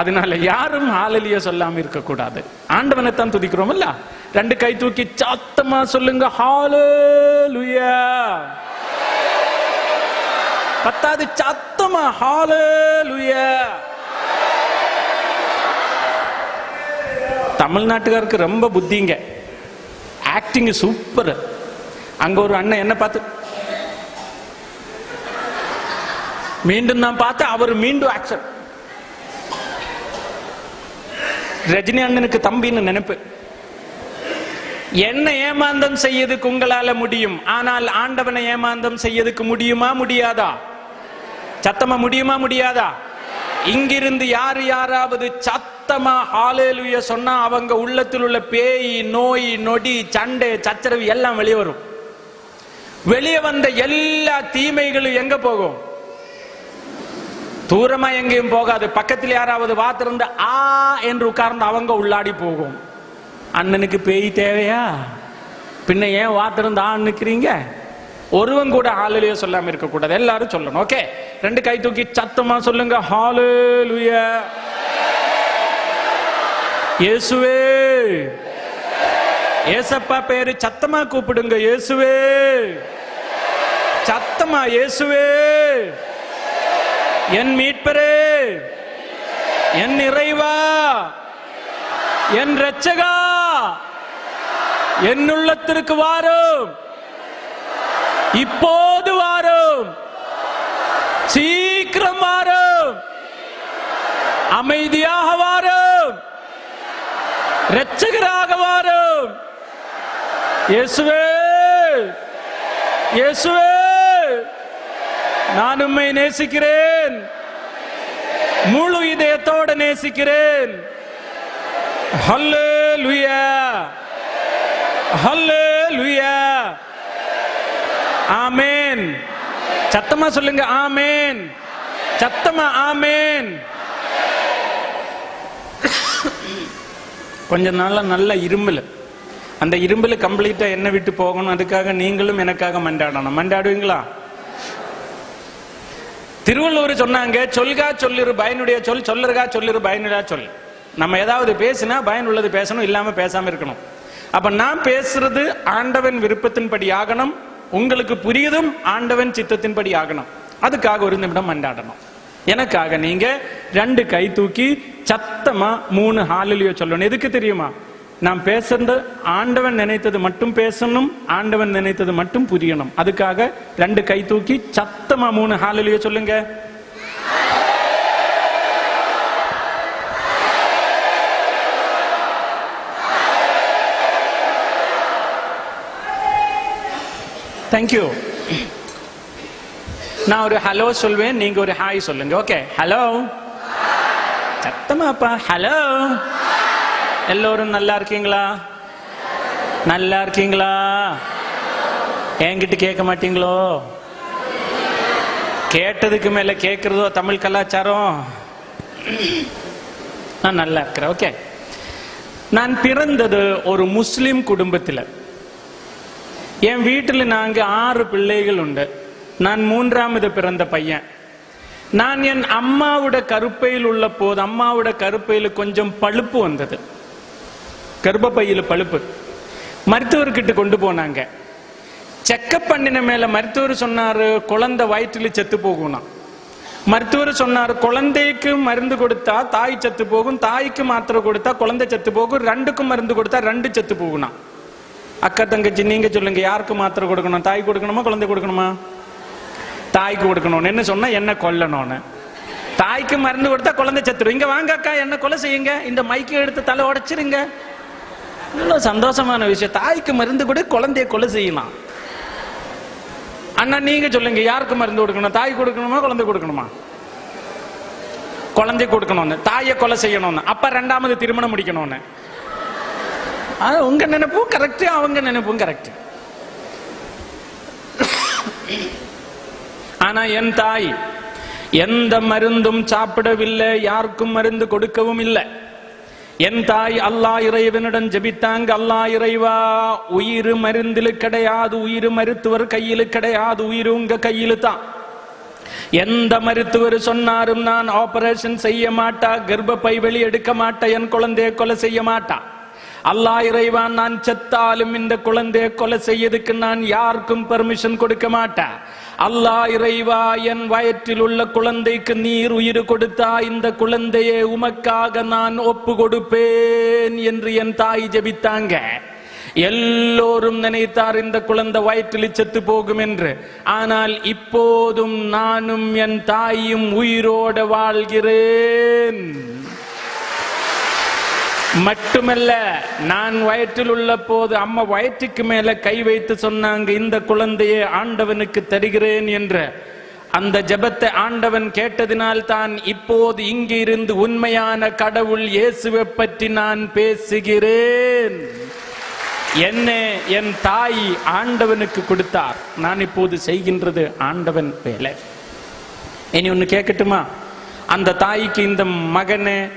அதனால யாரும் ஹாலலிய சொல்லாம இருக்கக்கூடாது. ஆண்டவனை தான் துதிக்கிறோம்ல ரெண்டு கை தூக்கி சாத்தமா சொல்லுங்க ஹாலலுயா! பத்தாவது சாத்தமா! ஹாலலுயா! தமிழ்நாட்டுக்காருக்கு ரொம்ப புத்திங்க. Acting super. அங்க ஒரு அண்ணன் என்ன பார்த்து மீண்டும் நான் பார்த்து அவர் மீண்டும் ஆக்சன் ரஜினி அண்ணனுக்கு தம்பின்னு நினைப்பு. என்ன ஏமாந்தம் செய்யதுக்கு உங்களால முடியும். ஆனால் ஆண்டவனை ஏமாந்தம் செய்யதுக்கு முடியுமா முடியாதா? சத்தமா முடியுமா முடியாதா? இங்கிருந்து யாரு யாராவது சத்தமா ஹாலேலுய சொன்னா அவங்க உள்ளத்தில் உள்ள பேய் நோய் நொடி சண்டை சச்சரவு எல்லாம் வெளியே வரும். வெளியே வந்த எல்லா தீமைகளும் எங்க போகும்? தூரமா எங்கேயும் போகாது. பக்கத்தில் யாராவது வாத்திருந்து ஆ என்று உட்கார்ந்து அவங்க உள்ளாடி போகும். அண்ணனுக்கு பேய் தேவையா? பின்ன ஏன் வாத்திருந்து ஆ நிக்கிறீங்க? ஒருவன் கூட ஹாலேலுயா சொல்லாம இருக்க கூடாது எல்லாரும் சொல்லணும் ஓகே ரெண்டு கை தூக்கி சத்தமா சொல்லுங்க. ஹாலேலுயா இயேசுவே. ஏசப்பா பேரு சத்தமா கூப்பிடுங்க இயேசுவே. சத்தமா இயேசுவே. என் மீட்பரே என் இறைவா என் ரச்சகா என் உள்ளத்திற்கு வாரும். இப்போது வாரும். சீக்கிரம் வாரும். அமைதியாக வாரும். ரட்சகராக வாரும். இயேசுவே இயேசுவே நான் உம்மை நேசிக்கிறேன். முழு இதயத்தோடு நேசிக்கிறேன். ஹல்லேலூயா. ஹல்லேலூயா. ஆமேன். சத்தமா சொல்லுங்க ஆமேன். சத்தமா ஆமேன். கொஞ்ச நாள்ல நல்ல இரும்பல். அந்த இரும்பல் கம்ப்ளீட்டா என்ன விட்டு போகணும் அதுக்காக நீங்களும் எனக்காக மண்டாடணும். மண்டாடுவீங்களா? திருவள்ளுவர் சொன்னாங்க சொல்கா சொல்லிரு பயனுடைய சொல் சொல்லருகா சொல்லிரு பயனுடைய சொல். நம்ம ஏதாவது பேசினா பயன் உள்ளது பேசணும் இல்லாம பேசாம இருக்கணும். அப்ப நான் பேசுறது ஆண்டவன் விருப்பத்தின்படி ஆகணும் உங்களுக்கு புரியுதும் ஆண்டவன் சித்தத்தின்படி ஆகணும். அதுக்காக ஒரு நிமிடம் மண்டாடணும் எனக்காக நீங்க ரெண்டு கை தூக்கி சத்தமா மூணு ஹாலிலியோ சொல்லணும். எதுக்கு தெரியுமா? நான் பேசுறது ஆண்டவன் நினைத்தது மட்டும் பேசணும் ஆண்டவன் நினைத்தது மட்டும் புரியணும். அதுக்காக ரெண்டு கை தூக்கி சத்தமா மூணு ஹாலிலேயே சொல்லுங்க. தேங்க்யூ நான் ஒரு ஹலோ சொல்வேன் நீங்க ஒரு ஹாய் சொல்லுங்க ஓகே ஹலோ சத்தமாப்பா ஹலோ எல்லோரும் நல்லா இருக்கீங்களா? நல்லா இருக்கீங்களா? என்கிட்ட கேட்க மாட்டீங்களோ? கேட்டதுக்கு மேல கேட்கறதோ தமிழ் கலாச்சாரம்? நான் நல்லா இருக்கிறேன் ஓகே நான் பிறந்தது ஒரு முஸ்லிம் குடும்பத்தில். என் வீட்டில் நாங்கள் ஆறு பிள்ளைகள் உண்டு. நான் மூன்றாமது பிறந்த பையன். நான் என் அம்மாவோட கருப்பையில் உள்ள போது அம்மாவோட கருப்பையில் கொஞ்சம் பழுப்பு வந்தது. கர்ப்பப்பையில பழுப்பு. மருத்துவர்கிட்ட கொண்டு போனாங்க. செக்கப் பண்ணின மேல மருத்துவர் சொன்னாரு குழந்தை வயிற்றுல செத்து போகும்னா. மருத்துவர் சொன்னார் குழந்தைக்கு மருந்து கொடுத்தா தாய் செத்து போகும் தாய்க்கு மாத்திரை கொடுத்தா குழந்தை செத்து போகும் ரெண்டுக்கும் மருந்து கொடுத்தா ரெண்டு செத்து போகும்னா. அக்கா தங்கச்சி நீங்க சொல்லுங்க யாருக்கு மாத்திரை கொடுக்கணும்? தாய் கொடுக்கணுமா குழந்தை கொடுக்கணுமா? தாய்க்கு கொடுக்கணும் என்ன சொன்னா என்ன கொல்லணும்னு. தாய்க்கு மருந்து கொடுத்தா குழந்தை செத்துடும் இங்க வாங்க அக்கா என்ன கொலை செய்யுங்க? இந்த மைக்கை எடுத்து தலை உடைச்சிருங்க. இன்னும் சந்தோஷமான விஷயம். தாய்க்கு மருந்து கூட குழந்தைய கொலை செய்யலாம். அண்ணா நீங்க சொல்லுங்க யாருக்கு மருந்து கொடுக்கணும்? தாய் கொடுக்கணுமா குழந்தை கொடுக்கணுமா? குழந்தை கொடுக்கணும்னு தாயை கொலை செய்யணும்னு. அப்ப ரெண்டாமது திருமணம் முடிக்கணும்னு. அது உங்க நினைப்பும் கரெக்ட் அவங்க நினைப்பும் கரெக்ட் ஆனா என் தாய் எந்த மருந்தும் சாப்பிடவில்லை யாருக்கும் மருந்து கொடுக்கவும் இல்லை. என் தாய் அல்லாஹ் இறைவனிடம் ஜபித்தாங்க அல்லாஹ் இறைவா உயிர் மருந்தில் கிடையாது உயிர் மருத்துவர் கையில் கிடையாது உயிர் உங்க கையில் தான். எந்த மருத்துவர் சொன்னாரும் நான் ஆபரேஷன் செய்ய மாட்டா கர்ப்பப்பை வெளி எடுக்க மாட்டா என் குழந்தைய கொலை செய்ய மாட்டா. அல்லா இறைவான் நான் செத்தாலும் இந்த குழந்தையை கொலை செய்யறதுக்கு நான் யாருக்கும் பெர்மிஷன் கொடுக்க மாட்டேன். அல்லாஹ் இறைவா என் வயிற்றில் உள்ள குழந்தைக்கு நீர் உயிர் கொடுத்தா இந்த குழந்தையை உமக்காக நான் ஒப்பு கொடுப்பேன் என்று என் தாய் ஜெபித்தாங்க. எல்லோரும் நினைத்தார் இந்த குழந்தை வயிற்றில் செத்து போகும் என்று. ஆனால் இப்போதும் நானும் என் தாயும் உயிரோட வாழ்கிறேன். மட்டுமல்ல நான் வயிற்றில் உள்ள போது அம்மா வயிற்றுக்கு மேல கை வைத்து சொன்னாங்க இந்த குழந்தையை ஆண்டவனுக்கு தருகிறேன் என்ற. அந்த ஜெபத்தை ஆண்டவன் கேட்டதினால் தான் இப்போது இங்கிருந்து உண்மையான கடவுள் இயேசுவை பற்றி நான் பேசுகிறேன். என்ன என் தாய் ஆண்டவனுக்கு கொடுத்தார். நான் இப்போது செய்கின்றது ஆண்டவன் வேலை. இனி ஒன்று கேட்கட்டுமா? அந்த தாய்க்கு இந்த மகனை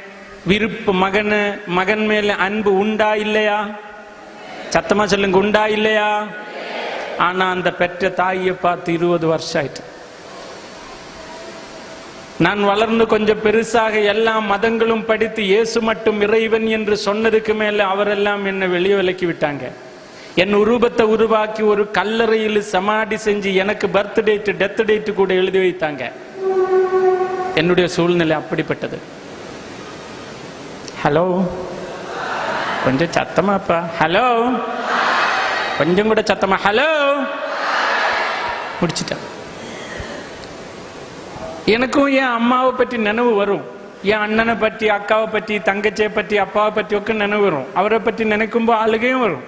விருப்பு மகன் மகன் மேல அன்பு உண்டா இல்லையா? சத்தமா சொல்லுங்க உண்டா இல்லையா? ஆனா அந்த பெற்ற தாயை பார்த்து இருபது வருஷம் ஆயிட்டு நான் வளர்ந்து கொஞ்சம் பெருசாக எல்லா மதங்களும் படித்து இயேசு மட்டும் இறைவன் என்று சொன்னதுக்கு மேல அவரெல்லாம் என்னை வெளியே விலக்கி விட்டாங்க. என் உருவத்தை உருவாக்கி ஒரு கல்லறையில் சமாடி செஞ்சு எனக்கு பர்த்டேட்டு டெத் டேட்டு கூட எழுதி வைத்தாங்க. என்னுடைய சூழ்நிலை அப்படிப்பட்டது. ஹலோ கொஞ்சம் சத்தமாப்பா ஹலோ கொஞ்சம் கூட சத்தமா. ஹலோ முடிச்சிட்டேன். எனக்கும் என் அம்மாவை பற்றி நினைவு வரும். என் அண்ணனை பற்றி அக்காவை பற்றி தங்கச்சியை பற்றி அப்பாவை பற்றி ஒக்க நினைவு வரும். அவரை பற்றி நினைக்கும்போது அழுகையும் வரும்.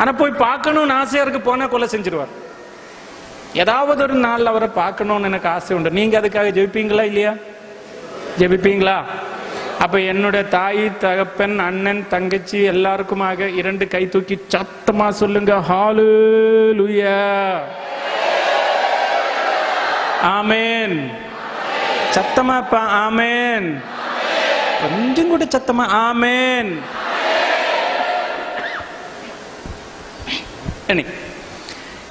ஆனால் போய் பார்க்கணும்னு ஆசையாக இருக்கு போனால் கொலை செஞ்சிருவார். ஏதாவது ஒரு நாள் அவரை பார்க்கணும்னு எனக்கு ஆசை உண்டு. நீங்கள் அதுக்காக ஜெயிப்பீங்களா இல்லையா? ஜெபிப்பீங்களா அப்ப என்னுடைய தாய் தகப்பன் அண்ணன் தங்கச்சி எல்லாருக்குமாக இரண்டு கை தூக்கி சத்தமா சொல்லுங்க ஹாலு ஆமேன். சத்தமாப்பா ஆமேன். கொஞ்சம் கூட சத்தமா ஆமேன்.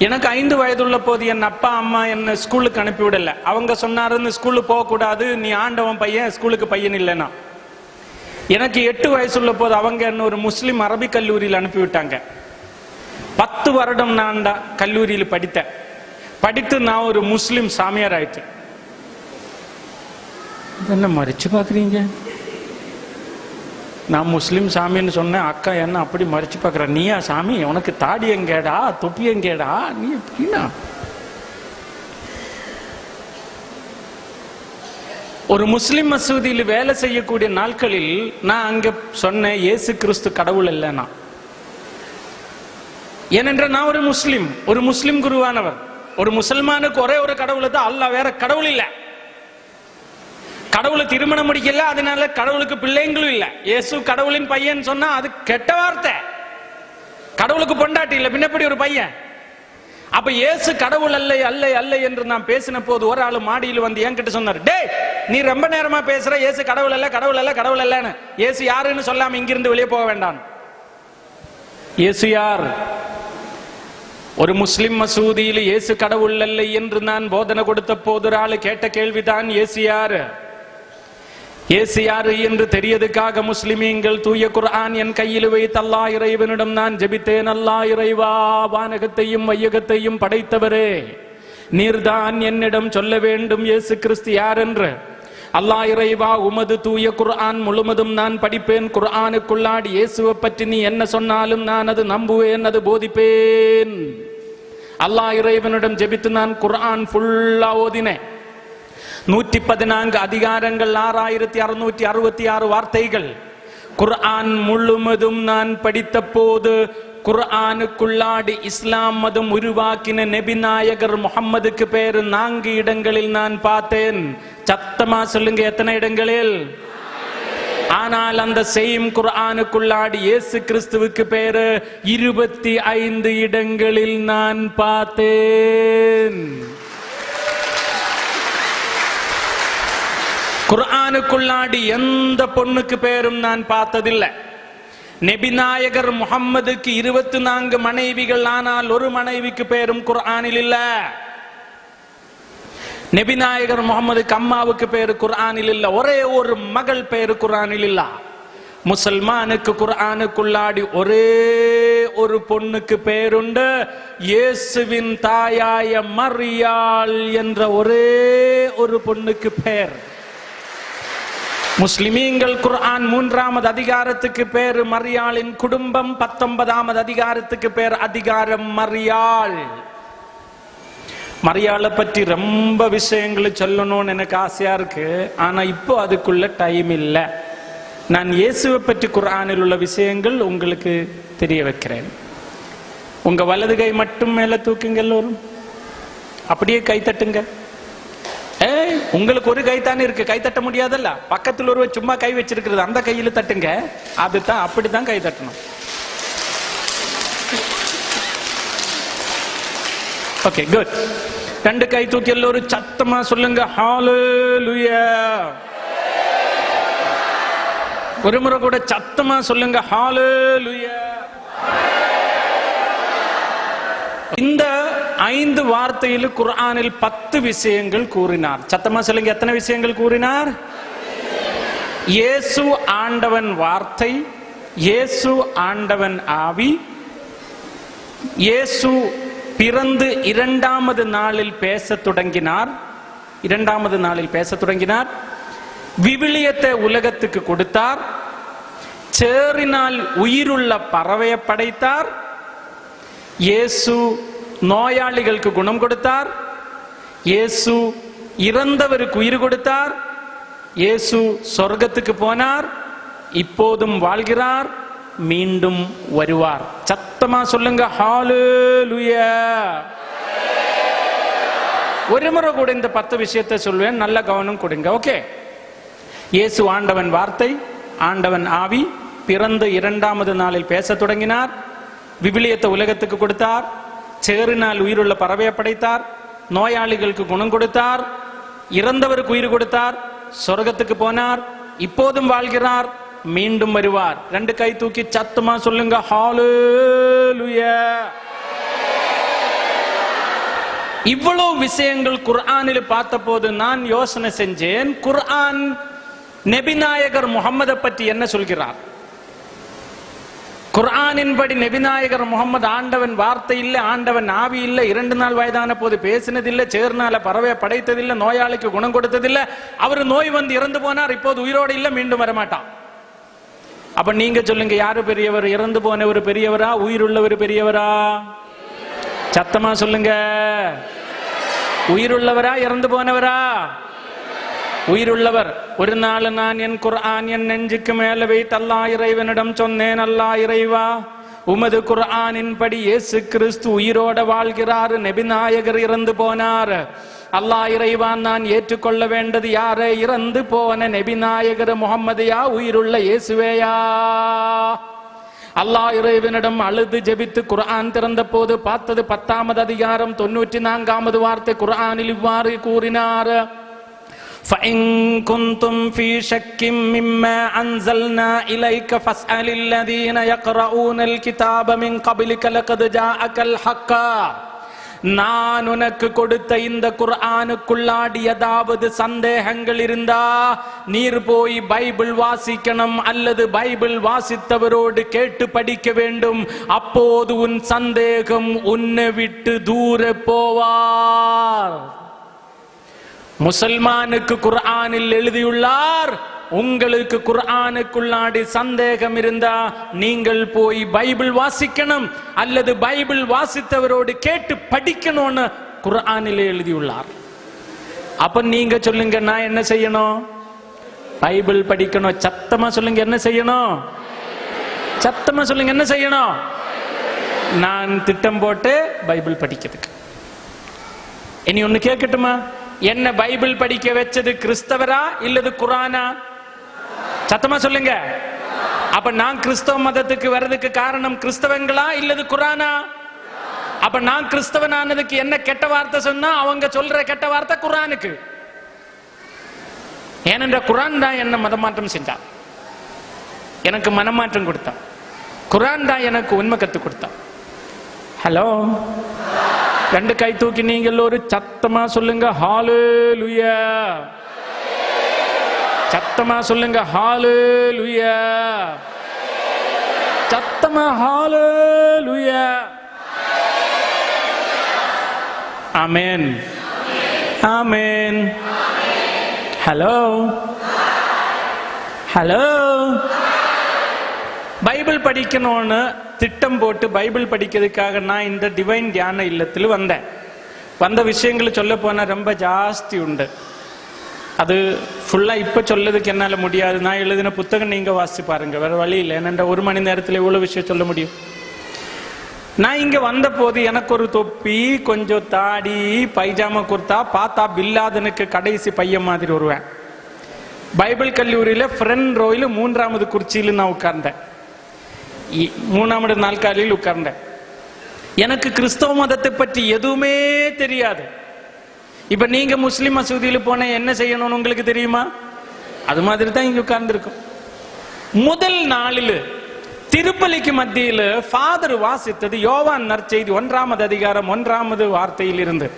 எனக்கு ஐந்து வயதுள்ள போது என் அப்பா அம்மா என்ன ஸ்கூலுக்கு அனுப்பிவிடல அவங்க சொன்னாருன்னு ஸ்கூலுக்கு போகக்கூடாது. நீ ஆண்டவன் பையன் ஸ்கூலுக்கு பையன் இல்லைன்னா. எனக்கு எட்டு வயசுள்ள போது அவங்க என்ன ஒரு முஸ்லீம் அரபிக் கல்லூரியில் அனுப்பிவிட்டாங்க. பத்து வருடம் நான் தான் கல்லூரியில் படித்தேன். படித்து நான் ஒரு முஸ்லீம் சாமியார் ஆயிட்டேன். என்ன மறைச்சு பார்க்குறீங்க? நான் முஸ்லீம் சாமின்னு சொன்னேன் அக்கா என்ன அப்படி மறைச்சு பார்க்குற? நீயா சாமி? உனக்கு தாடி எங்கேடா தொப்பி எங்கேடா நீ எப்படின்னா? ஒரு முஸ்லிம் மசூதியில் வேலை செய்யக்கூடிய நாட்களில் நான் அங்க சொன்னேன் இயேசு கிறிஸ்து கடவுள் இல்லைனா ஏனென்றால் நான் ஒரு முஸ்லிம் ஒரு முஸ்லிம் குருவானவர். ஒரு முசல்மானுக்கு ஒரே ஒரு கடவுள் தான் அல்லாஹ் வேற கடவுள் இல்லை. கடவுளை திருமணம் முடிக்கல அதனால கடவுளுக்கு பிள்ளைங்களும் இல்லை. இயேசு கடவுளின் பையன் சொன்னா அது கெட்ட வார்த்தை. கடவுளுக்கு பொண்டாட்டி இல்லை பின்னப்படி ஒரு பையன்? அப்ப இயேசு கடவுள் அல்ல அல்ல அல்ல என்று நான் பேசின போது ஒரு ஆள் மாடியில் வந்து என்கிட்ட சொன்னார் டே நீ ரொம்ப நேரமா பேசுற இயேசு கடவுள் அல்ல கடவுள் அல்ல கடவுள் அல்லன்னு. இயேசு யாருன்னு சொல்லாம இங்கிருந்து வெளியே போக வேண்டாம் இயேசு யார்? ஒரு முஸ்லிம் மசூதியில் இயேசு கடவுள் அல்ல என்று நான் போதனை கொடுத்த போது ஒரு ஆள் கேட்ட கேள்விதான் இயேசு யாரு? ஏசு யாரு என்று தெரியதுக்காக முஸ்லிமீங்கள் தூய குர்ஆன் என் கையில் வைத்து அல்லா இறைவனிடம் நான் ஜெபித்தேன். அல்லா இறைவா வானகத்தையும் வையகத்தையும் படைத்தவரே. நீர்தான் என்னிடம் சொல்ல வேண்டும் இயேசு கிறிஸ்து யார் என்று அல்லா இறைவா உமது தூய குர்ஆன் முழுவதும் நான் படிப்பேன். குர்ஆனுக்குள்ளாடி இயேசுவை பற்றி நீ என்ன சொன்னாலும் நான் அது நம்புவேன் அது போதிப்பேன். அல்லாஹ் இறைவனிடம் ஜெபித்து நான் குர்ஆன் ஃபுல்லா ஓதினேன். நூற்றி பதினான்கு அதிகாரங்கள் ஆறாயிரத்தி அறுநூற்றி அறுபத்தி ஆறு வார்த்தைகள் குர்ஆன் முழுவதும் நான் படித்த போது குர்ஆனுக்குள்ளாடி இஸ்லாம் மதம் உருவாக்கின நெபிநாயகர் முகம்மதுக்கு பேர் நான்கு இடங்களில் நான் பார்த்தேன் சத்தமா சொல்லுங்க எத்தனை இடங்களில் ஆனால் அந்த செய்யும் குர்ஆனுக்குள்ளாடி இயேசு கிறிஸ்துவுக்கு பேரு இருபத்தி ஐந்து இடங்களில் நான் பார்த்தேன் குர்ஆனுக்குள்ளாடி எந்த பொண்ணுக்கு பேரும் நான் பார்த்ததில்லை. நெபிநாயகர் முகம்மதுக்கு இருபத்தி நான்கு மனைவிகள் ஆனால் ஒரு மனைவிக்கு பேரும் குர்ஆனில் இல்ல. நெபிநாயகர் முகமதுக்கு அம்மாவுக்கு பேரு குர்ஆனில் இல்ல. ஒரே ஒரு மகள் பேரு குர்ஆனில் இல்ல. முசல்மானுக்கு குர்ஆனுக்குள்ளாடி ஒரே ஒரு பொண்ணுக்கு பேருண்டு இயேசுவின் தாயாய மரியாள் என்ற ஒரே ஒரு பொண்ணுக்கு பேர். முஸ்லிமீங்கள் குர்ஆன் மூன்றாமது அதிகாரத்துக்கு பேர் மரியாளின் குடும்பம் பத்தொன்பதாமது அதிகாரத்துக்கு பேர் அதிகாரம் மரியாள். மரியாளை பற்றி ரொம்ப விஷயங்களை சொல்லணும்னு எனக்கு ஆசையா இருக்கு. ஆனா இப்போ அதுக்குள்ள டைம் இல்லை. நான் இயேசுவை பற்றி குர்ஆனில் உள்ள விஷயங்கள் உங்களுக்கு தெரிய வைக்கிறேன். உங்க வலது கை மட்டும் மேல தூக்குங்க எல்லோரும். அப்படியே கை தட்டுங்க. உங்களுக்கு ஒரு கை தானே இருக்கு. கை தட்ட முடியாதல்ல? பக்கத்தில் ஒருவர் சும்மா கை வச்சிருக்கிறது அந்த கையில தட்டுங்க. அதுதான் அப்படிதான் கை தட்டணும். ஓகே குட் ரெண்டு கை தூக்கி எல்லோரும் சத்தமா சொல்லுங்க. ஹalleluya ஒரு முறை கூட சத்தமா சொல்லுங்க. ஹalleluya இந்த ஐந்து வார்த்தையில் குர்ஆனில் பத்து விஷயங்கள் கூறினார். சத்தமா சொல்லுங்க எத்தனை விஷயங்கள் கூறினார்? இயேசு ஆண்டவன் வார்த்தை இயேசு ஆண்டவன் ஆவி இயேசு பிறந்து இரண்டாமது நாளில் பேசத் தொடங்கினார். இரண்டாமது நாளில் பேசத் தொடங்கினார். விவிலியத்தை உலகத்துக்கு கொடுத்தார். சேறினால் உயிருள்ள பறவையை படைத்தார். இயேசு நோயாளிகளுக்கு குணம் கொடுத்தார். இயேசு இறந்தவருக்கு உயிர் கொடுத்தார். இயேசு சொர்க்கத்துக்கு போனார். இப்போதும் வாழ்கிறார். மீண்டும் வருவார். சத்தமா சொல்லுங்க ஒரு முறை கூட இந்த பத்து விஷயத்தை சொல்வேன் நல்ல கவனம் கொடுங்க ஓகே? இயேசு ஆண்டவன் வார்த்தை ஆண்டவன் ஆவி பிறந்து இரண்டாமது நாளில் பேசத் தொடங்கினார். விபிலியத்தை உலகத்துக்கு கொடுத்தார். சேறினால் உயிருள்ள பறவையை படைத்தார் நோயாளிகளுக்கு குணம் கொடுத்தார் இறந்தவருக்கு உயிர் கொடுத்தார் சொர்க்கத்துக்கு போனார் இப்போதும் வாழ்கிறார் மீண்டும் வருவார். ரெண்டு கை தூக்கி சத்தமா சொல்லுங்க இவ்வளவு விஷயங்கள் குர்ஆனில் பார்த்தபோது நான் யோசனை செஞ்சேன். குர்ஆன் நெபிநாயகர் முகம்மதை பற்றி என்ன சொல்கிறார்? குர்ஆனின்படி நெபிநாயகர் முகமது ஆண்டவன் வார்த்தை இல்லை ஆண்டவன் ஆவி இல்லை இரண்டு நாள் வயதான போது பேசினதில்லை சேர்னால பறவை படைத்ததில்லை நோயாளிக்கு குணம் கொடுத்ததில்லை. அவர் நோய் வந்து இறந்து போனார் இப்போது உயிரோடு இல்லை மீண்டும் வரமாட்டான். அப்ப நீங்க சொல்லுங்க யாரு பெரியவர்? இறந்து போனவர் பெரியவரா? உயிர் உள்ளவர் பெரியவரா? சத்தமா சொல்லுங்க. உயிருள்ளவரா இறந்து போனவரா? உயிருள்ளவர் ஒரு நாள் நான் என் குர்ஆன் என் நெஞ்சுக்கு மேல வைத்து அல்லா இறைவனிடம் சொன்னேன் அல்லா இறைவா உமது குர்ஆனின் படி இயேசு கிறிஸ்து உயிரோட வாழ்கிறார் நெபிநாயகர் இறந்து போனார். அல்லா இறைவான் நான் ஏற்றுக்கொள்ள வேண்டது யாரே? இறந்து போன நெபிநாயகர் முகம்மதையா உயிருள்ள இயேசுவேயா? அல்லாஹ் இறைவனிடம் அழுது ஜெபித்து குர்ஆன் திறந்த போது பார்த்தது பத்தாமது அதிகாரம் தொன்னூற்றி நான்காமது வார்த்தை குர்ஆனில் இவ்வாறு கூறினார் فإن كنتم في شك مما أنزلنا إليك فاسأل الذين يقرؤون الكتاب من قبلك لقد جاءك الحق நான் உனக்கு கொடுத்த இந்த குர்ஆனுக்குள்ளாடி ஏதாவது சந்தேகங்கள் இருந்தா நீர் போய் பைபிள் வாசிக்கணும் அல்லது பைபிள் வாசித்தவரோடு கேட்டு படிக்க வேண்டும் அப்போது உன் சந்தேகம் உன்னை விட்டு தூர போவார் முசல்மானுக்கு குர்ஆனில் எழுதியுள்ளார். உங்களுக்கு குர்ஆனுக்குள்ளாடி சந்தேகம் இருந்தா நீங்கள் போய் பைபிள் வாசிக்கணும். அல்லது பைபிள் வாசித்தவரோடு கேட்டு படிக்கணும்னு குர்ஆனில் எழுதியுள்ளார். அப்ப நீங்க சொல்லுங்க நான் என்ன செய்யணும்? பைபிள் படிக்கணும். சத்தமா சொல்லுங்க என்ன செய்யணும்? சத்தமா சொல்லுங்க என்ன செய்யணும்? நான் திட்டம் போட்டு பைபிள் படிக்கிறதுக்கு. இனி ஒன்னு கேட்கட்டுமா? என்ன பைபிள் படிக்க வச்சது கிறிஸ்தவரா இல்லது குரானா? சத்தமா சொல்லுங்க. அப்ப நான் கிறிஸ்தவ மதத்துக்கு வர்றதுக்கு காரணம் கிறிஸ்தவங்களா இல்லது குரானா? அப்ப நான் கிறிஸ்தவனானதுக்கு என்ன கெட்ட வார்த்தை சொன்னா அவங்க சொல்ற கெட்ட வார்த்தை குரானுக்கு. ஏனென்ற குரான் தான் என்ன மதமாற்றம் செஞ்சான். எனக்கு மனமாற்றம் கொடுத்தான். குரான் தான் எனக்கு உண்மை கத்து கொடுத்தான். ஹலோ? ரெண்டு கை தூக்கி நீங்க எல்லோரும் சத்தமா சொல்லுங்க ஹாலு லுயா சத்தமா சொல்லுங்க ஹாலு லுயா சத்தமா hallelujah amen amen hello hello Bible படிக்கணும்னு திட்டம் போட்டு பைபிள் படிக்கிறதுக்காக நான் இந்த டிவைன் தியான இல்லத்தில் வந்தேன். வந்த விஷயங்களை சொல்ல போனால் ரொம்ப ஜாஸ்தி உண்டு. அது ஃபுல்லாக இப்போ சொல்லதுக்கு என்னால் முடியாது. நான் எழுதின புத்தகம் நீங்கள் வாசித்து பாருங்கள் வேறு வழி இல்லை. ஏன்னா ஒரு மணி நேரத்தில் எவ்வளோ விஷயம் சொல்ல முடியும். நான் இங்கே வந்த போது எனக்கு ஒரு தொப்பி கொஞ்சம் தாடி பைஜாமா குர்த்தா பார்த்தா பில்லாதனுக்கு கடைசி பையன் மாதிரி வருவேன் பைபிள் கல்லூரியில் ஃப்ரெண்ட் ரோயில் மூன்றாவது குர்ச்சியில நான் உட்கார்ந்தேன். மூணாவது நாற்காலியில் உட்கார்ந்தேன் எனக்கு கிறிஸ்தவ மதத்தை பற்றி எதுவுமே தெரியாது இப்ப நீங்க முஸ்லிம் மசூதியில் போன என்ன செய்யணும்னு உங்களுக்கு தெரியுமா அது மாதிரி தான் இங்க உட்கார்ந்துருக்கும் முதல் நாளில் திருப்பலிக்கு மத்தியில் ஃபாதர் வாசித்தது யோவான் நற்செய்தி ஒன்றாமது அதிகாரம் ஒன்றாமது வார்த்தையில் இருந்து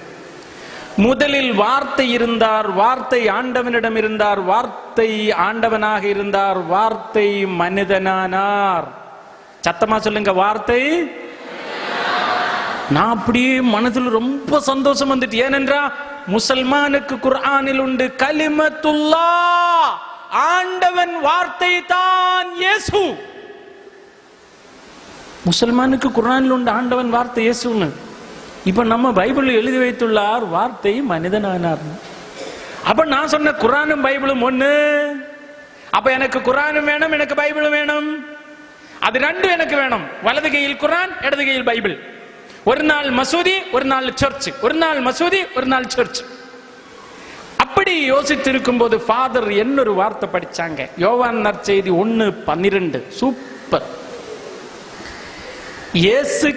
முதலில் வார்த்தை இருந்தார் வார்த்தை ஆண்டவனிடம் இருந்தார் வார்த்தை ஆண்டவனாக இருந்தார் வார்த்தை மனிதனானார் சத்தமா சொல்லுங்க வார்த்தை. நான் அப்படியே மனதில் ரொம்ப சந்தோஷம் வந்துட்டு ஏனென்றா முசல்மானுக்கு குர்ஆனில் உண்டு கலிமத்துல்லா. ஆண்டவன் வார்த்தை தான் இயேசு. முசல்மானுக்கு குர்ஆனில் உண்டு ஆண்டவன் வார்த்தை இயேசுன்னு. இப்ப நம்ம பைபிள் எழுதி வைத்துள்ளார் வார்த்தை மனிதனானார். அப்ப நான் சொன்ன குரானும் பைபிளும் ஒண்ணு. அப்ப எனக்கு குர்ஆனும் வேணும் எனக்கு பைபிளும் வேணும். அது ரெண்டும் எனக்கு வேணும். வலது கையில் குரான் இடது கையில் பைபிள். ஒரு நாள் மசூதி ஒரு நாள் சர்ச் ஒரு நாள் மசூதி ஒரு நாள் சர்ச் அப்படி யோசித்திருக்கும் போது ஃபாதர் என்னொரு வார்த்தை படிச்சாங்க. யோவான் நற்செய்தி ஒன்னு பன்னிரண்டு. சூப்பர். இயேசு